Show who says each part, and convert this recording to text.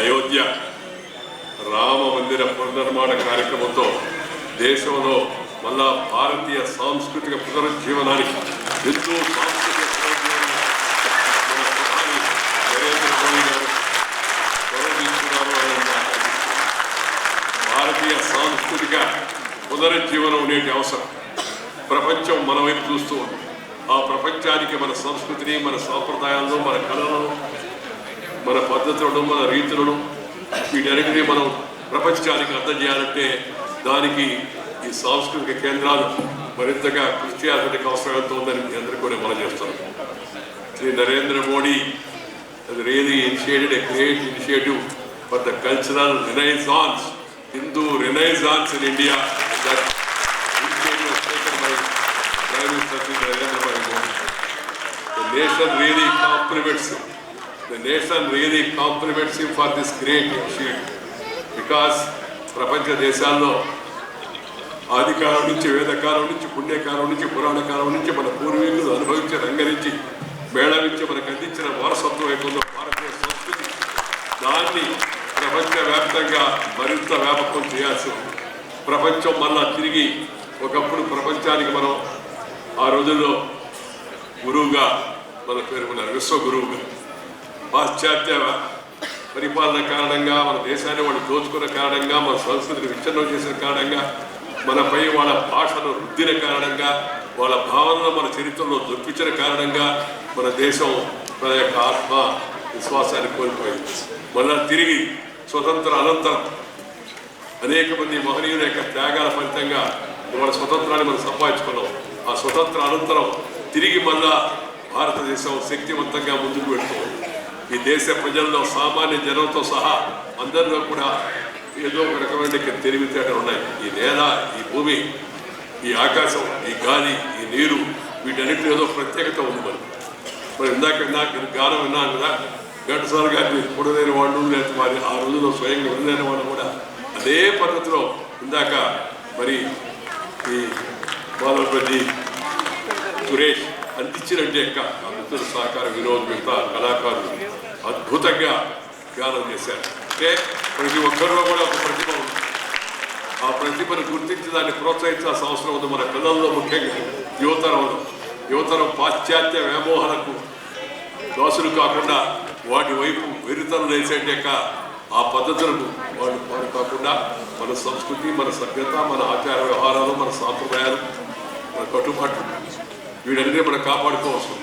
Speaker 1: అయోధ్య రామ మందిర పునర్నిర్మాణ కార్యక్రమంతో దేశంలో మళ్ళా భారతీయ సాంస్కృతిక పునరుజ్జీవనానికి హిందూ సాంస్కృతిక నరేంద్ర మోడీ గారు భారతీయ సాంస్కృతిక పునరుజ్జీవనం నేటి అవసరం. ప్రపంచం మన వైపు చూస్తూ ఉంది. ఆ ప్రపంచానికి మన సంస్కృతిని మన సాంప్రదాయాలను మన కళలను మన పద్ధతులను మన రీతులను వీటన్నింటినీ మనం ప్రపంచానికి అర్థం చేయాలంటే దానికి ఈ సాంస్కృతిక కేంద్రాలు మరింతగా కృషి చేయాల్సిన అవసరం ఎంతో ఉందని అందరూ కూడా మన చేస్తాను Shri Narendra Modi had really initiated a great initiative for the cultural renaissance Hindu renaissance in India. Nation really compliments The nation really compliments him for this great initiative. Because ప్రపంచ దేశాల్లో ఆదికాలం నుంచి వేదకాలం నుంచి పుణ్యకాలం నుంచి పురాణ కాలం నుంచి మన పూర్వీకులు అనుభవించి రంగరించి మేళవించి మనకు అందించిన వారసత్వం ఏకుందో భారతీయ సంస్కృతి దాన్ని ప్రపంచవ్యాప్తంగా మరింత వ్యాపకం చేయాల్సి ఉంది ప్రపంచం మళ్ళా తిరిగి ఒకప్పుడు ప్రపంచానికి మనం ఆ రోజుల్లో గురువుగా మనం పేర్కొన్నారు విశ్వ గురువుగా పాశ్చాత్య పరిపాలన కారణంగా మన దేశాన్ని వాళ్ళు దోచుకున్న కారణంగా మన సంస్కృతిని విచ్ఛిన్నం చేసిన కారణంగా మనపై వాళ్ళ భాషను రుద్దిన కారణంగా వాళ్ళ భావనలు మన చరిత్రలో దొప్పించిన కారణంగా మన దేశం మన యొక్క ఆత్మ విశ్వాసాన్ని కోల్పోయింది. మళ్ళా తిరిగి స్వతంత్ర అనంతరం అనేక మంది మహనీయుల యొక్క త్యాగాల ఫలితంగా మన స్వతంత్రాన్ని మనం సంపాదించుకున్నాం. ఆ స్వతంత్ర అనంతరం తిరిగి మళ్ళా భారతదేశం శక్తివంతంగా ముందుకు పెడుతుంది ఈ దేశ ప్రజల్లో సామాన్య జనంతో సహా అందరిలో కూడా ఏదో ఒక రకమైన తెలివితేటలు ఉన్నాయి. ఈ నేల ఈ భూమి ఈ ఆకాశం ఈ గాలి ఈ నీరు వీటన్నిటి ఏదో ప్రత్యేకత ఉంది మరి. మరి ఇందాక ఇందాక గానం విన్నాను కదా ఘంటసాల గారిని కూడలేని వాళ్ళు లేదా వారి ఆ రోజుల్లో స్వయంగా ఉండలేని వాళ్ళు కూడా అదే పద్ధతిలో ఇందాక మరి ఈ మాధవపల్లి సురేష్ అందించినట్టు యొక్క ఆ మిత్రుల సహకార వినోద్ మిగతా కళాకారులు. అద్భుతంగా గానం చేశారు అంటే ప్రతి ఒక్కరిలో కూడా ఒక ప్రతిభ ఉంది. ఆ ప్రతిభను గుర్తించి దాన్ని ప్రోత్సహించాల్సిన అవసరం ఉంది మన పిల్లల్లో ముఖ్యంగా. యువతరంలో యువతరం పాశ్చాత్య వ్యామోహనకు దోషులు కాకుండా వాటి వైపు వెరితనం వేసేటి ఆ పద్ధతులకు వాళ్ళు వాడు కాకుండా మన సంస్కృతి మన సభ్యత మన ఆచార వ్యవహారాలు మన సాంప్రదాయాలు మన కట్టుబాట్లు వీడన్నీ మనం కాపాడుకోవాల్సి